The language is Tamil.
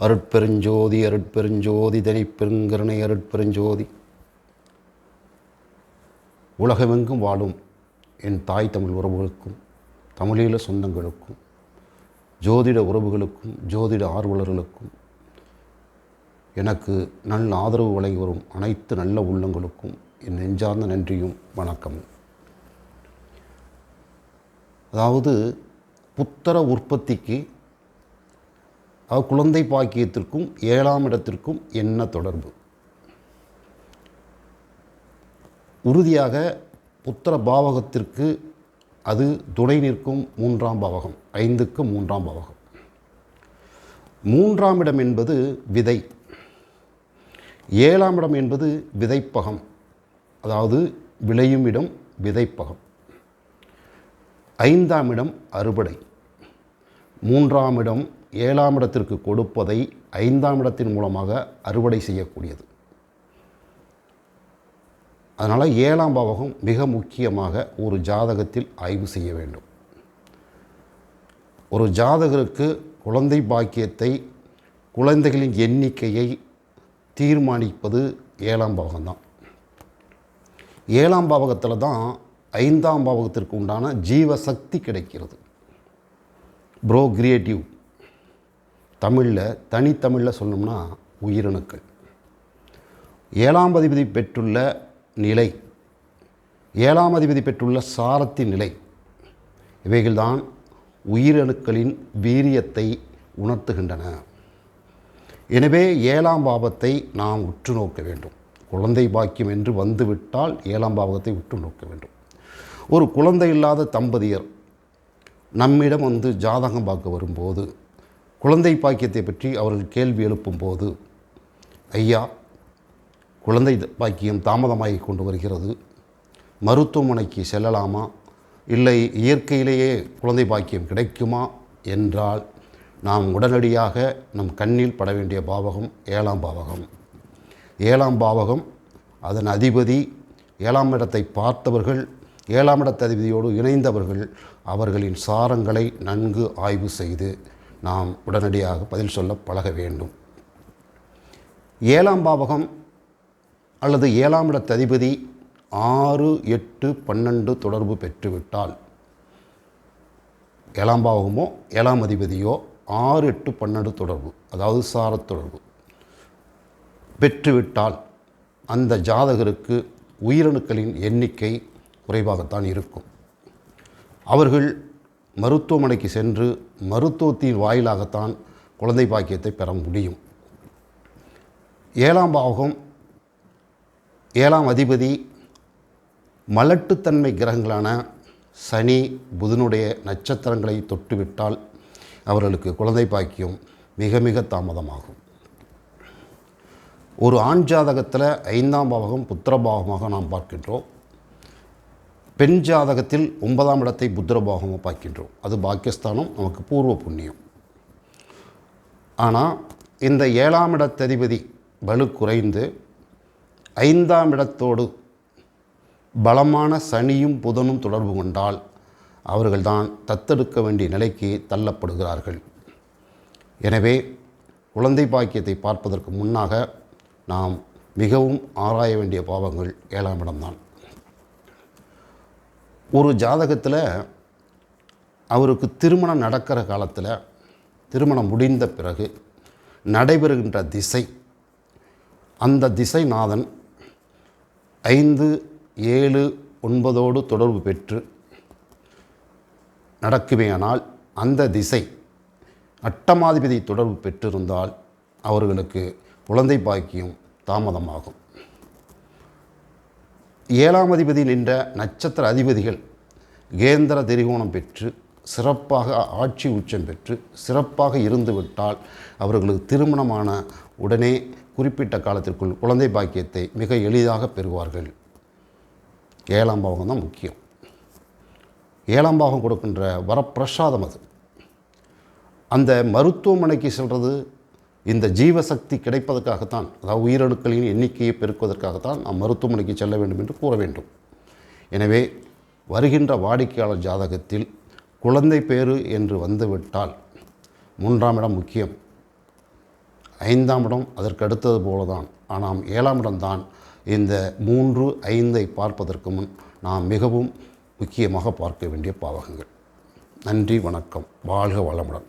அருட்பெருஞ்சோதி அருட்பெருஞ்சோதி தனிப்பெருங்கருணை அருட்பெருஞ்சோதி. உலகமெங்கும் வாழும் என் தாய் தமிழ் உறவுகளுக்கும் தமிழீழ சொந்தங்களுக்கும் ஜோதிட உறவுகளுக்கும் ஜோதிட ஆர்வலர்களுக்கும் எனக்கு நல்ல ஆதரவு வழங்கி வரும் அனைத்து நல்ல உள்ளங்களுக்கும் என் நெஞ்சார்ந்த நன்றியும் வணக்கமும் அதாவது புத்தர உற்பத்திக்கு அதாவது குழந்தை பாக்கியத்திற்கும் ஏழாம் இடத்திற்கும் என்ன தொடர்பு? உறுதியாக புத்திர பாவகத்திற்கு அது துணை நிற்கும் மூன்றாம் பாவகம் ஐந்துக்கு மூன்றாம் பாவகம். மூன்றாம் இடம் என்பது விதை. ஏழாம் இடம் என்பது விதைப்பகம். அதாவது விளையும் இடம் விதைப்பகம். ஐந்தாம் இடம் அறுவடை மூன்றாம் இடம் ஏழாம் இடத்திற்கு கொடுப்பதை ஐந்தாம் இடத்தின் மூலமாக அறுவடை செய்யக்கூடியது. அதனால் ஏழாம் பாவகம் மிக முக்கியமாக ஒரு ஜாதகத்தில் ஆய்வு செய்ய வேண்டும். ஒரு ஜாதகருக்கு குழந்தை பாக்கியத்தை குழந்தைகளின் எண்ணிக்கையை தீர்மானிப்பது ஏழாம் பாவகம்தான். ஏழாம் பாவகத்தில் தான் ஐந்தாம் பாவகத்திற்கு உண்டான ஜீவசக்தி கிடைக்கிறது. ப்ரோ கிரியேட்டிவ் தமிழில் தனித்தமிழில் சொல்லணும்னா உயிரணுக்கள். ஏழாம் அதிபதி பெற்றுள்ள நிலை ஏழாம் அதிபதி பெற்றுள்ள சாரத்தின் நிலை இவைகள்தான் உயிரணுக்களின் வீரியத்தை உணர்த்துகின்றன. எனவே ஏழாம் பாவத்தை நாம் உற்று நோக்க வேண்டும். குழந்தை பாக்கியம் என்று வந்துவிட்டால் ஏழாம் பாவத்தை உற்று நோக்க வேண்டும். ஒரு குழந்தை இல்லாத தம்பதியர் நம்மிடம் வந்து ஜாதகம் பார்க்க வரும்போது குழந்தை பாக்கியத்தை பற்றி அவர்கள் கேள்வி எழுப்பும்போது ஐயா குழந்தை பாக்கியம் தாமதமாகி கொண்டு வருகிறது. மருத்துவமனைக்கு செல்லலாமா? இல்லை இயற்கையிலேயே குழந்தை பாக்கியம் கிடைக்குமா? என்றால் நாம் உடனடியாக நம் கண்ணில் பட வேண்டிய பாவகம் ஏழாம் பாவகம். ஏழாம் பாவகம் அதன் அதிபதி ஏழாம் இடத்தை பார்த்தவர்கள் ஏழாம் இடத்த அதிபதியோடு இணைந்தவர்கள் அவர்களின் சாரங்களை நன்கு ஆய்வு செய்து நாம் உடனடியாக பதில் சொல்ல பழக வேண்டும். ஏழாம் பாவகம் அல்லது ஏழாம் இடத்ததிபதி ஆறு எட்டு பன்னெண்டு தொடர்பு பெற்றுவிட்டால் ஏழாம் பாவகமோ ஏழாம் அதிபதியோ ஆறு எட்டு பன்னெண்டு தொடர்பு அதாவது சாரத் தொடர்பு பெற்றுவிட்டால் அந்த ஜாதகருக்கு உயிரணுக்களின் எண்ணிக்கை குறைவாகத்தான் இருக்கும். அவர்கள் மருத்துவமனைக்கு சென்று மருத்துவத்தின் வாயிலாகத்தான் குழந்தை பாக்கியத்தை பெற முடியும். ஏழாம் பாவகம் ஏழாம் அதிபதி மலட்டுத்தன்மை கிரகங்களான சனி புதனுடைய நட்சத்திரங்களை தொட்டுவிட்டால் அவர்களுக்கு குழந்தை பாக்கியம் மிக மிக தாமதமாகும். ஒரு ஆண் ஜாதகத்தில் ஐந்தாம் பாவகம் புத்திரபாவமாக நாம் பார்க்கின்றோம். பெண் ஜாதகத்தில் ஒன்பதாம் இடத்தை புத்திரபாகமாக பார்க்கின்றோம். அது பாக்கியஸ்தானம் நமக்கு பூர்வ புண்ணியம். ஆனால் இந்த ஏழாம் இடத்ததிபதி வலு குறைந்து ஐந்தாம் இடத்தோடு பலமான சனியும் புதனும் தொடர்பு கொண்டால் அவர்கள்தான் தத்தெடுக்க வேண்டிய நிலைக்கு தள்ளப்படுகிறார்கள். எனவே குழந்தை பாக்கியத்தை பார்ப்பதற்கு முன்னாக நாம் மிகவும் ஆராய வேண்டிய பாவங்கள் ஏழாம் இடம்தான். ஒரு ஜாதகத்தில் அவருக்கு திருமணம் நடக்கிற காலத்தில் திருமணம் முடிந்த பிறகு நடைபெறுகின்ற திசை அந்த திசைநாதன் ஐந்து ஏழு ஒன்பதோடு தொடர்பு பெற்று நடக்குமேயானால் அந்த திசை அட்டமாதிபதி தொடர்பு பெற்றிருந்தால் அவர்களுக்கு குழந்தை பாக்கியம் தாமதமாகும். ஏழாம் அதிபதி நின்ற நட்சத்திர அதிபதிகள் கேந்திர திரிகோணம் பெற்று சிறப்பாக ஆட்சி உச்சம் பெற்று சிறப்பாக இருந்துவிட்டால் அவர்களுக்கு திருமணமான உடனே குறிப்பிட்ட காலத்திற்குள் குழந்தை பாக்கியத்தை மிக எளிதாக பெறுவார்கள். ஏழாம் பாகம் தான் முக்கியம். ஏழாம் பாகம் கொடுக்கின்ற வரப்பிரசாதம் அது. அந்த மருத்துவமனைக்கு செல்வது இந்த ஜீவசக்தி கிடைப்பதற்காகத்தான் அதாவது உயிரணுக்களின் எண்ணிக்கையை பெருக்குவதற்காகத்தான் நாம் மருத்துவமனைக்கு செல்ல வேண்டும் என்று கூற வேண்டும். எனவே வருகின்ற வாடிக்கையாளர் ஜாதகத்தில் குழந்தை பேறு என்று வந்துவிட்டால் மூன்றாம் இடம் முக்கியம். ஐந்தாம் இடம் அதற்கு அடுத்தது போல தான் ஆனால் ஏழாம் இடம்தான் இந்த மூன்று ஐந்தை பார்ப்பதற்கு முன் நாம் மிகவும் முக்கியமாக பார்க்க வேண்டிய பாவகங்கள். நன்றி வணக்கம். வாழ்க வளமுடன்.